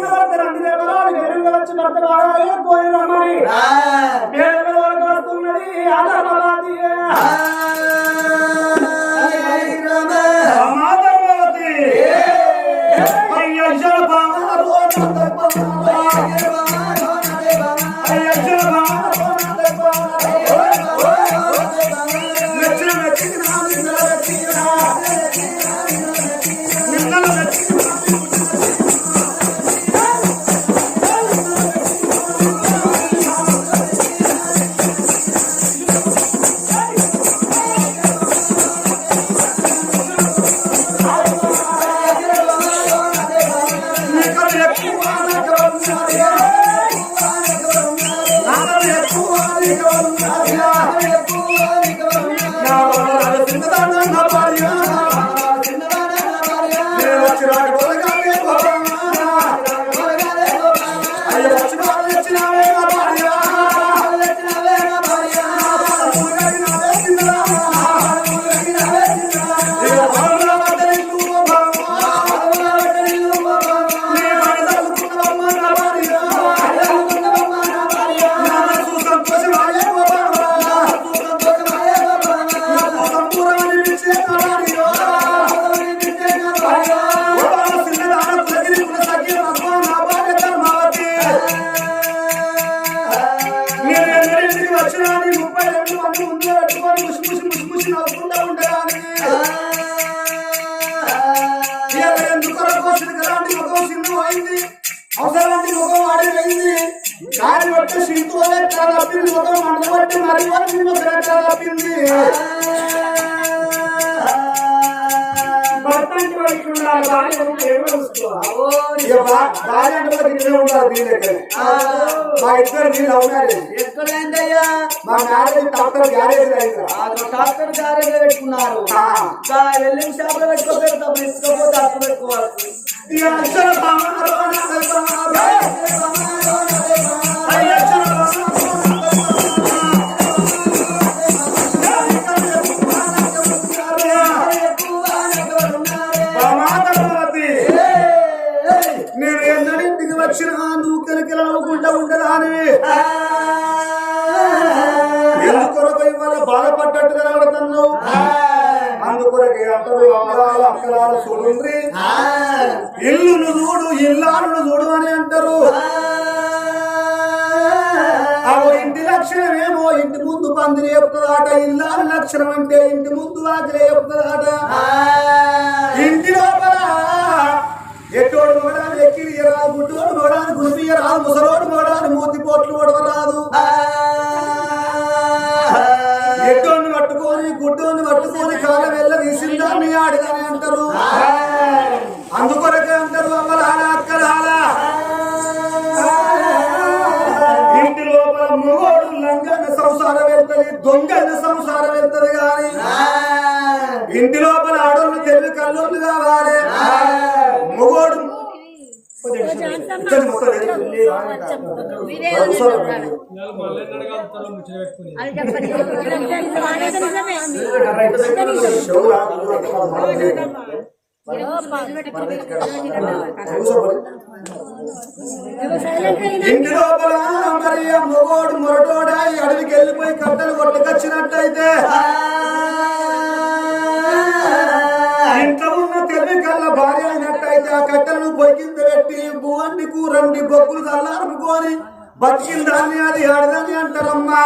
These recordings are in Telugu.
చేసుకున్న భర్త రండి వేరుగా వచ్చి భర్త కోరి రమ్మని వేరుగా వరకు వస్తున్నది అవసరానికి ముఖం ఆడిపోయింది కాని పట్టి సింతు ఎట్లా తప్పింది ముఖం మంట బట్టి మరి వాటి ముఖం తప్పింది ఉండాలి భార్య భార్య అంటే ఇక్కడే ఉండాలి మీ దగ్గర. మా ఇద్దరు మీరు అవునారు ఎక్కడైందయ్యా మా మ్యారేజ్ డాక్టర్ గ్యారేజ్ అయింది డాక్టర్ గారే పెట్టుకున్నారు. వెళ్ళిన షాప్లో పెట్టుకోపోతే ఇసుకోపోతే అప్పు పెట్టుకోవాలి అయ్య ఉండదానివి ఎందుకొరకు ఇవాళ బాధపడ్డట్టు కనబడుతున్నావు అందుకొరకే అంటారు చూడుండ్రి. ఇల్లును చూడు ఇల్లాలను చూడు అని అంటారు. ఇంటి లక్షణం ఏమో ఇంటి ముందు పందిరి చెప్తుందాట ఇల్లాల లక్షణం అంటే ఇంటి ముందు వాకిలే చెప్తుందాట ఇంటి లోపల ఎట్టోడు మొగడాను ఎక్కిరి రాదు గుడ్డోడు మొగడాను గుడిపియ రాదు ముసలోడు మొగడాను మూతి పోట్లు కొడవరాదు. ఎట్టోని పట్టుకొని గుడ్డోని పట్టుకొని కాల వెళ్ళ తీసిందాన్ని ఆడిదని అంటారు. అందుకొరకే అంటారు అమ్మల అక్కలాల ఇంటి లోపల మూడు లంగన సంసారం వెళ్తుంది దొంగన సంసారం వెళ్తుంది కానీ ఇంటి లోపల ఆడోళ్ళు తెలివి కల్లోళ్ళు కావాలి. మొగోడు ఇంటి లోపల మరి మొగోడు మొరటోడా అడవికి వెళ్ళిపోయి కట్టలు కొట్టుకొచ్చినట్టయితే ఇంట్లో ఉన్న తెలివి కళ్ళ భార్య ఆ కట్టెలను పొయ్యి పెట్టి భువన్ని కూరండి బొక్కులు చల్లారుకొని బతికిందాన్ని అది ఆడదని అంటారమ్మా.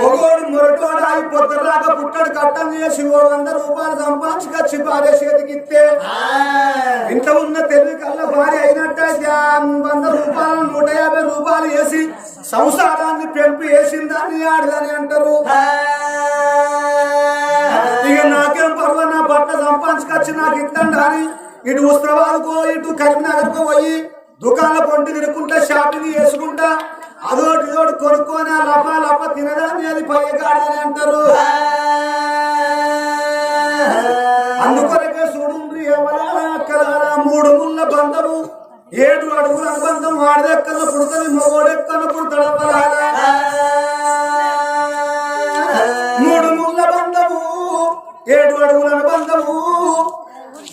మొగోడు మొరటోడు ఏడాది పొద్దురాక పుట్టడు కట్టం చేసి ఓ వంద రూపాయలు సంపాదించి సంపాదించుకొచ్చి భార్య చేతికిస్తే ఇంత ఉన్న తెలివి కళ్ళ భార్య అయినట్టయితే వంద రూపాయలు నూట యాభై రూపాయలు వేసి సంసారాన్ని పెంపు వేసిందని ఆడదని అంటారు. ఇక నాకేం పర్వ నా బట్ట సంపాదించుకొచ్చి నాకు ఇద్దండి అని ఇటు ఉస్త్రవాదుకో ఇటు కరీంనగర్కో పోయి దుకాణాల పొంటి తిరుక్కుంటా షాపింగ్ చేసుకుంటా అదోటి ఇదోటి కొనుక్కొని ఆ లప లప తినదాన్ని అది పైగాడని అంటారు. అందుకొరకే చూడుండ్రి ఎవరాల అక్కలారా మూడు ముళ్ళ బంధము ఏడు అడుగుల బంధం వాడదెక్కన పుడుతుంది మగోడెక్కన పుడతాడు మూడు ముళ్ళ బంధము ఏడు అడుగుల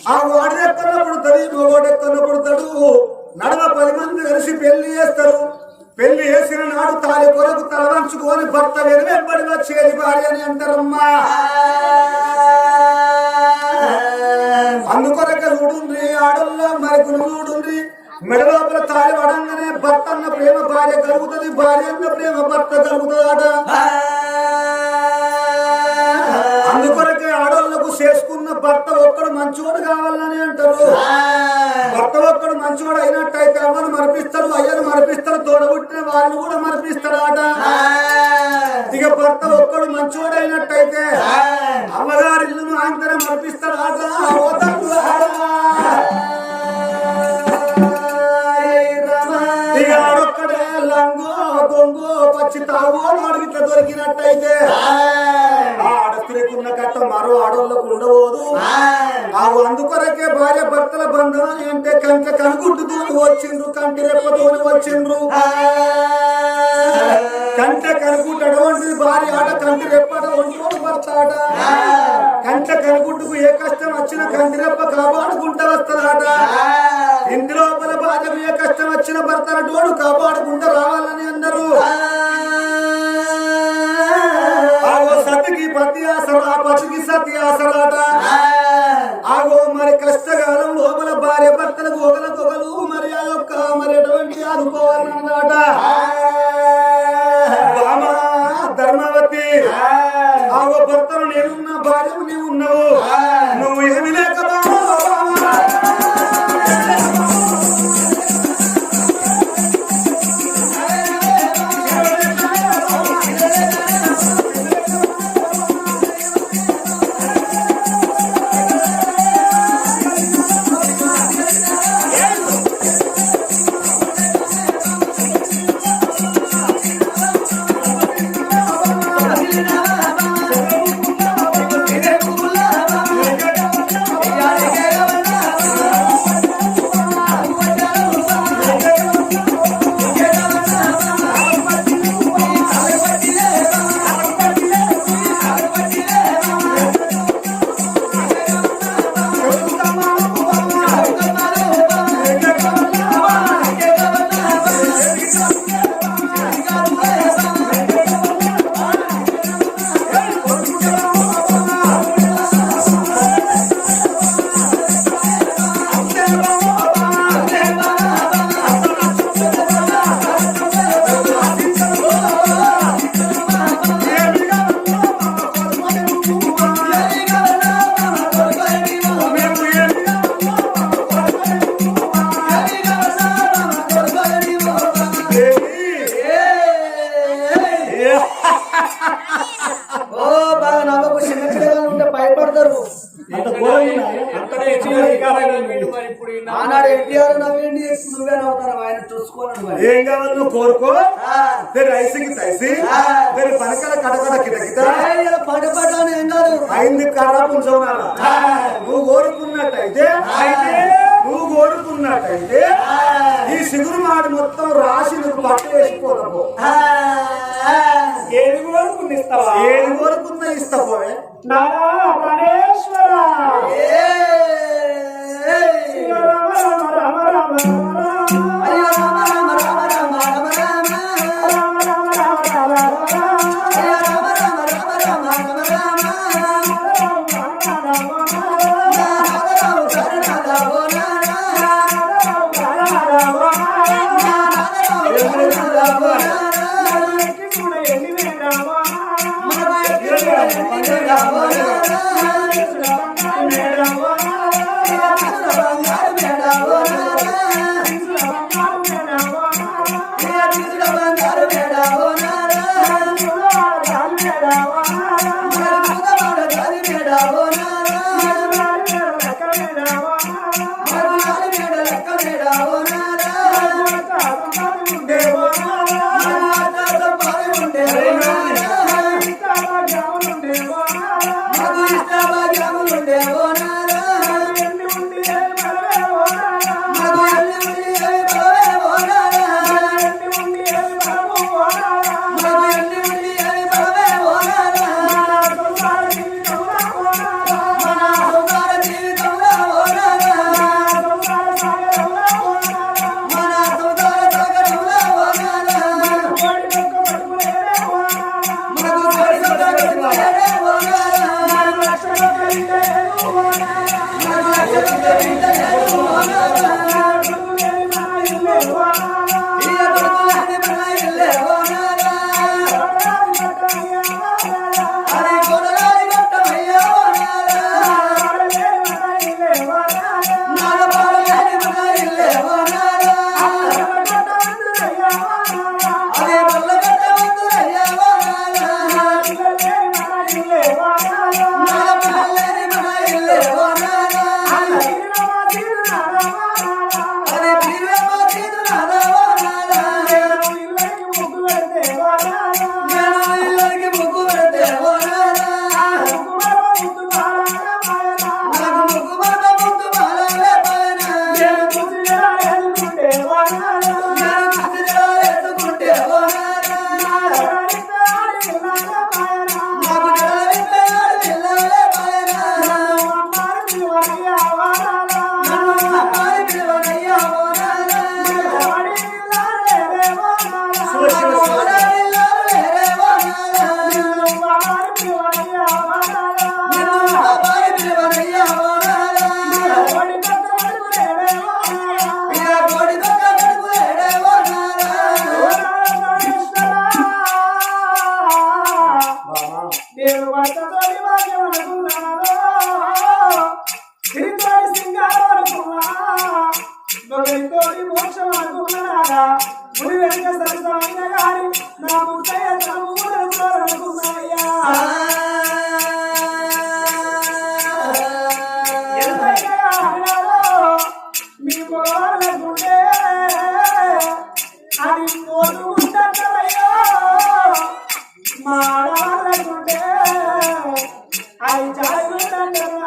ఆ వాడెక్కన పుడుతుంది మొగోడెక్కన పుడతాడు నడవ పది మంది కలిసి పెళ్ళి చేస్తారు. పెళ్ళి చేసిన నాడు తాలి కొరకు తల భర్త భర్త వెనువెంబడి వచ్చేది భార్య అని అంటారమ్మా. అందుకొరకే చూడుండ్రి ఆడల్లో మరికొన్ని చూడుండ్రి. మెడలోపల తాళి పడంగానే భర్త అన్న ప్రేమ భార్య కలుగుతుంది భార్య అన్న ప్రేమ భర్త కలుగుతుంది ఆట మంచివాడు కావాలని అంటారు. భర్త ఒక్కడు మంచివాడు అయినట్టయితే అమ్మను మరిపిస్తారు? అయ్యను మరిపిస్తారు. తోడబుట్టిన వాళ్ళు కూడా మరిపిస్తారట ఇక భర్త ఒక్కడు మంచివాడు అయినట్టయితే అమ్మగారి ఇల్లును తల్లులారా. ఇక ఆడొక్కడే లంగో దొంగో పచ్చి తాగో అడిగిట్లా దొరికినట్టయితే స్త్రీకున్న కట్ట మరో ఆడోళ్ళకు ఉండబోదు. ఆ అందుకొరకే భార్య భర్తల బంధం అంటే కంట కనుగుడ్డుతో వచ్చిండ్రు కంటి రెప్పతో వచ్చిండ్రు. కంట కనుగుడ్డు భార్య ఆట కంటి రెప్పట ఒంటోడు భర్త ఆట. కంట కనుగుడ్డుకు ఏ కష్టం వచ్చినా కంటి రెప్ప కాపాడుకుంటా వస్తాడట ఇంటి లోపల భార్యకు ఏ కష్టం వచ్చిన భర్త తోడు కాపాడుకుంటూ రావాలని అన్నారు పతి ఆసరా పతికి సతి ఆసరాట ఆగో మరి కష్టకాలం లోపల భార్య భర్తల గోగల గొగలు మరి ఆ యొక్క మరి ఎటువంటి ఆదుకోవాలన్నమాట ధర్మవతి. ఆగో భర్తను నేనున్నా భార్యను నీవు ఉన్నావు. జాగ్రత్త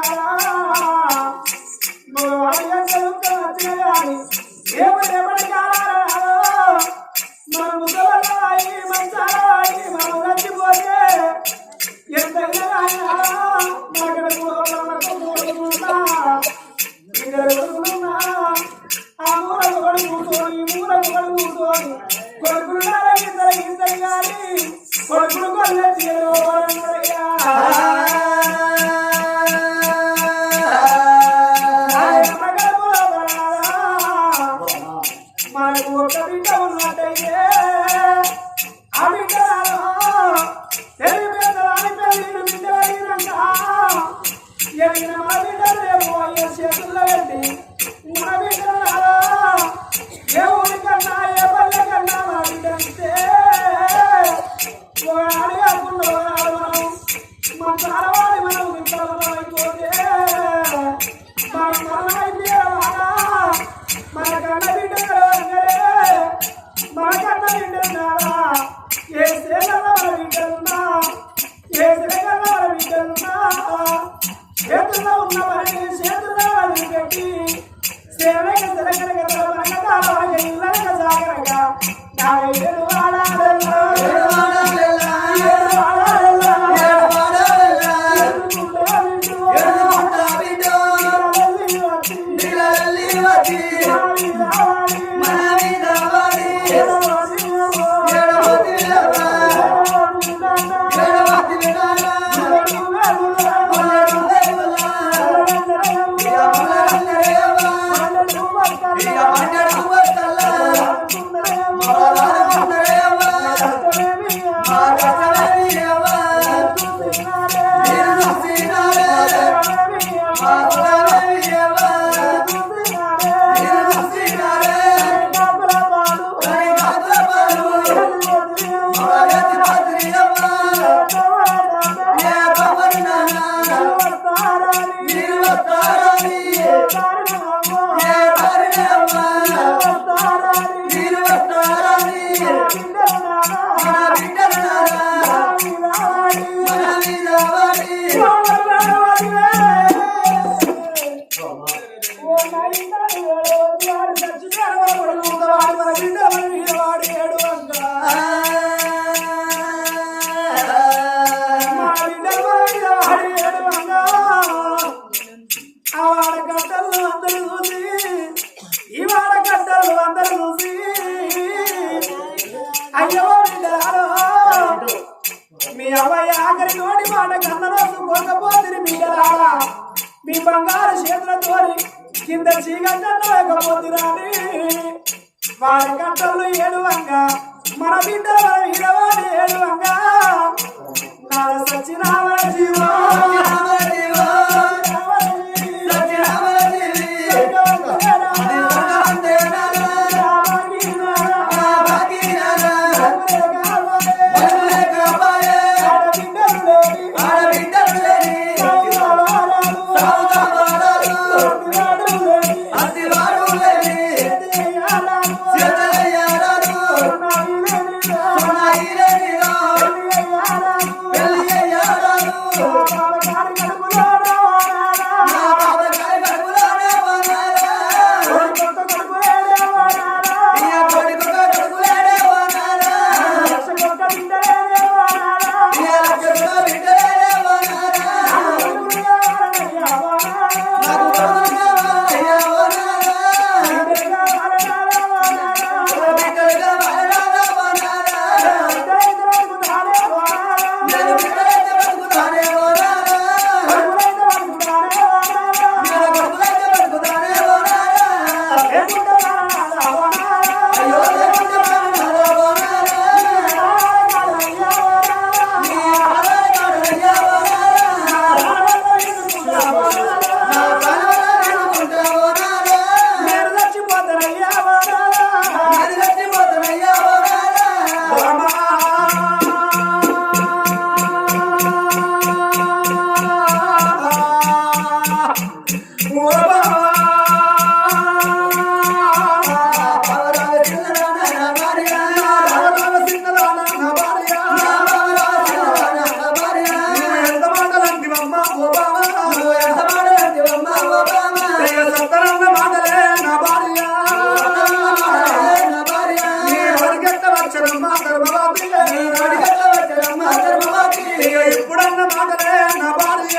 ఎప్పుడన్న మాటలే నా భార్య.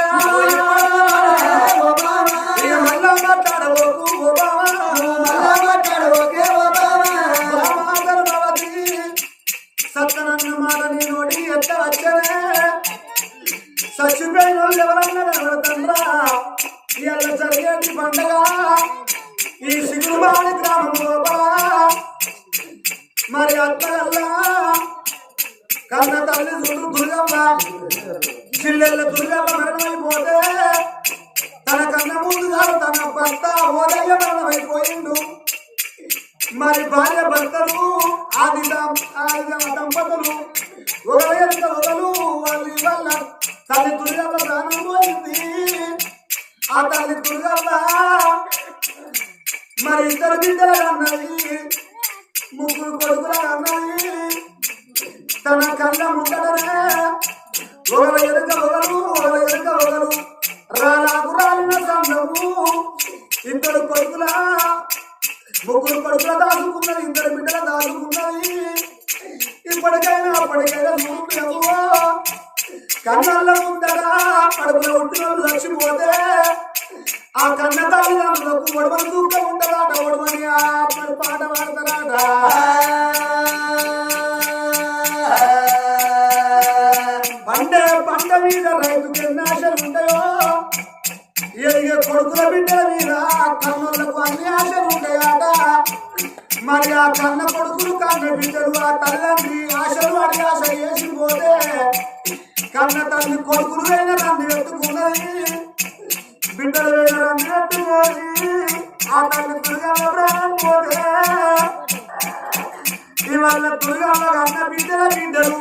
చిల్లెళ్ళ దుర్గమ్మ మరణమైపోతే తన కన్న ముందుగా తన భర్త ఓదయ్య మరణమైపోయిండు. మరి భార్య భర్తలు ఆది దంపతులు ఒకరి ఒకరు వాళ్ళు వల్ల తల్లి దుర్గమ్మ ప్రాణం పోయింది. ఆ తల్లి దుర్గమ్మ మరి ఇద్దరు బిడ్డలు అన్నాయి ముగ్గురు కొడుకులు అన్నాయి తన కళ్ళ ముందటనే ఒకరు ఎరుక ఒకరు ఒకరు ఎరుక ఒకరు రాలాకు రాలిన సంఘము ఇద్దరు కొడుకుల ముగ్గురు కొడుకుల దాచుకున్నది ఇద్దరు బిడ్డల దాచుకున్నది. ఇప్పటికైనా అప్పటికైనా చూపు కన్నల్ల ముందర కడుపులో ఉంటున్న చచ్చిపోతే ఆ కన్న తల్లిదండ్రులకు ఒడమని దూరం ఉండదాట ఒడమని ఆ పాట పాడతారాట. పంట మీద రైతుకి ఎన్ని ఆశలు ఉంటాయో? ఎదిగే కొడుకుల బిడ్డల మీద కన్నులకు అన్ని ఆశలు ఉంటాయట. మరి ఆ కన్న కొడుకులు కన్న బిడ్డలు ఆ తల్లిదండ్రి ఆశలు అడిగి ఆశ వేసిపోతే కన్న తల్లి కొడుకులు వేల రంది ఎత్తుకున్నది బిడ్డలు వేల రంది ఎత్తుకొని ఆ తల్లి దుర్గమ్మ ప్రాణం పోతే. ఇవాళ దుర్గమ్మ కన్న బిడ్డల బిడ్డలు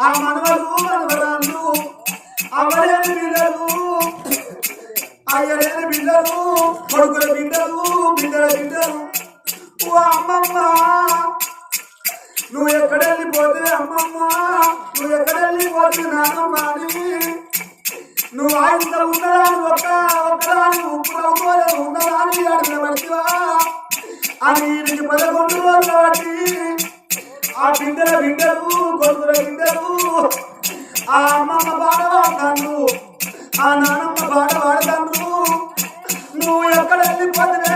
ఆ మనవలు మనవరాళ్ళు అవలేని బిడ్డలు అయ్యలేని బిడ్డలు కొడుకుల బిడ్డలు బిడ్డల బిడ్డలు. ఓ అమ్మమ్మ నువ్వు ఎక్కడ అమ్మమ్మ నువ్వు ఎక్కడ వెళ్ళిపోతే అని. నువ్వు ఆయన ఉన్నదాని ఒక్క ఒక్కదాని ఉప్పు అడిగిన అని నీకు పదకొండు రోజులు ఆ బిడ్డల బిడ్డలు గొంతుల బిడ్డలు ఆ అమ్మమ్మ బాధ వాడతాను ఆ నానమ్మ బాధ వాడతాను నువ్వు ఎక్కడ వెళ్ళిపోతే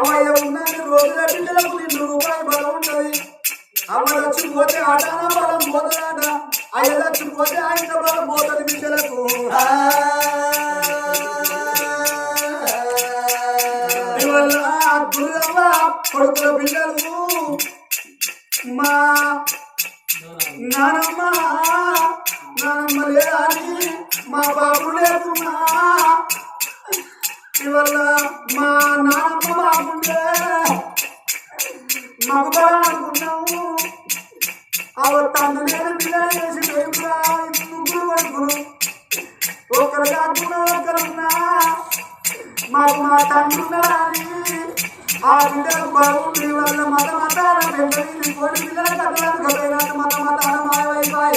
అమ్మయ్య ఉన్నది రోజుల బిడ్డలకు నిన్ను రూపాయి బలం ఉంటది అమ్మ చచ్చిపోతే ఆటాన బలం పోతుందట. అయ్య ఆయన బలం పోతుంది బిడ్డలకు.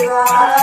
alive.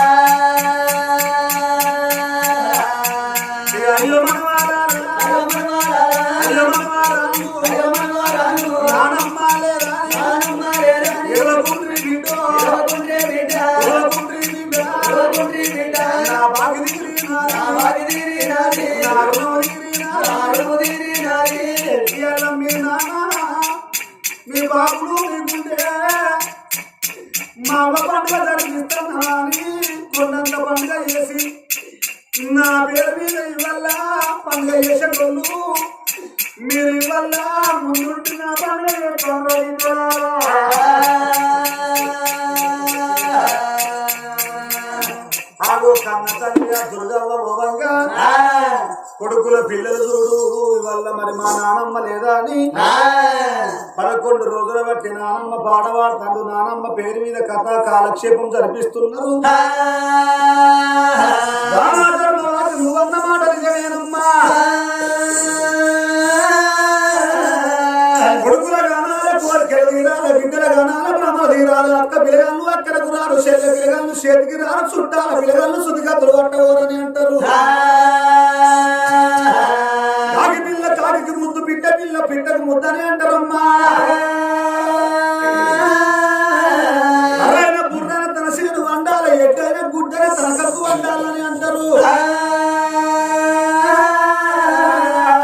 మా నానమ్మ లేదా అని? పదకొండు రోజుల బట్టి నానమ్మ పాడవాడుతాడు. నానమ్మ పేరు మీద కథ కాలక్షేపం జరిపిస్తున్నారు. నువ్వన్న మాట నిజమేనమ్మా. కొడుకుల గానాల కోరికలు తీరాల బిడ్డల గానాల బ్రహ్మ తీరాల అక్క రారు చేత పిల్లగాళ్ళు చేతికి రారు చుట్టాల పిల్లగాళ్ళు సుదిగతులు పట్టవరని అంటారు. ఇంట్లో బిడ్డకు పిట్టకు ముద్దని అంటారమ్మా. అరైన బుర్రన తన సీను వండాల ఎట్టైన గుడ్డన తన వండాలని అంటారు.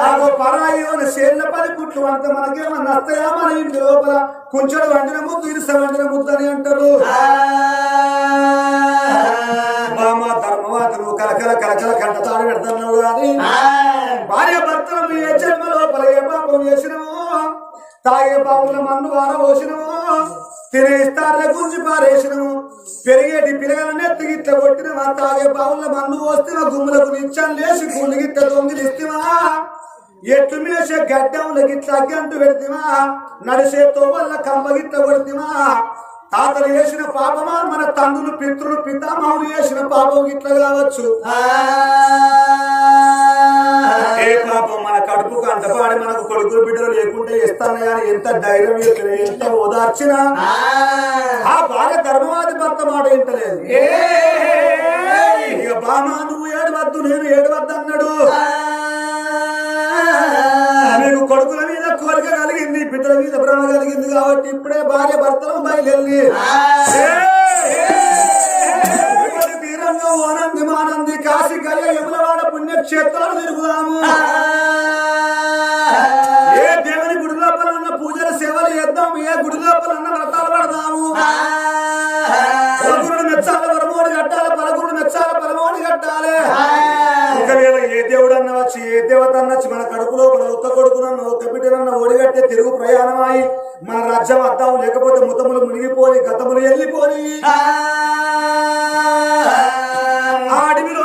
ఆగో పరాయి చేళ్ళ అంత మనకేమన్నా వస్తాయా మన ఇంటి లోపల? కొంచెం వండిన ముద్దు ఇరుస వండిన ముద్దు అని అంటారు. మామ ధర్మవాదులు కలకల కలకల కంటతాడు పెడుతున్నావు కానీ ఏ తాగే పావుల మందు వార పోసినవో తినే ఇస్తారుల గుంజి పారేసినము? పెరిగేటి పిల్లగాలని ఎత్తి గిట్ల కొట్టినవా తాగే పావుల మందు పోస్తున్న గుమ్ములకు నిత్యం లేచి గుళ్ళు దొంగిలిస్తేవా ఎట్లు మేసే గడ్డంలో గిట్ల అగ్గంటు పెడితేవా నడిసే తోవల్ల కంబ గిట్ల కొడితేవా తాతలు చేసిన పాపమా? మన తండ్రులు పితృలు పితామహులు చేసిన పాపం ఇట్లా కావచ్చు. ఏ పాపం మన కడుపు కంటపాడి మనకు కొడుకులు బిడ్డలు లేకుంటే ఇస్తాను కానీ ఎంత ధైర్యం ఎంత ఓదార్చినా ఆ. బాగా ధర్మవాది భర్త మాట వింటలేదు. ఇక బామా నువ్వు ఏడవద్దు నేను ఏడవద్దు అన్నాడు నీకు కొడుకుల మీద కోరిక కలిగింది బిడ్డల మీద భ్రమ కలిగింది కాబట్టి ఇప్పుడే భార్య భర్తలు బయలుదేరి ఓనంది మానంది కాశీ గయ యములవాడ పుణ్యక్షేత్రాలు తిరుగుదాము. ఏ దేవుని గుడి లోపల ఉన్న పూజల సేవలు చేద్దాం ఏ గుడి లోపల ఉన్న వ్రతాలు పడదాము. పలకురుడు మెచ్చాల పరమోడి కట్టాలి పలకురుడు మెచ్చాల పరమోడి కట్టాలి. ఒకవేళ ఏ దేవుడు అన్న వచ్చి ఏ దేవత అన్న వచ్చి మన కడుపులో మన ఒక్క కొడుకునన్న ఒక్క బిడ్డనన్న ఓడిగట్టే తిరుగు ప్రయాణమై మన రాజ్యం అద్దాం లేకపోతే ముతములు మునిగిపోని గతములు వెళ్ళిపోని hard in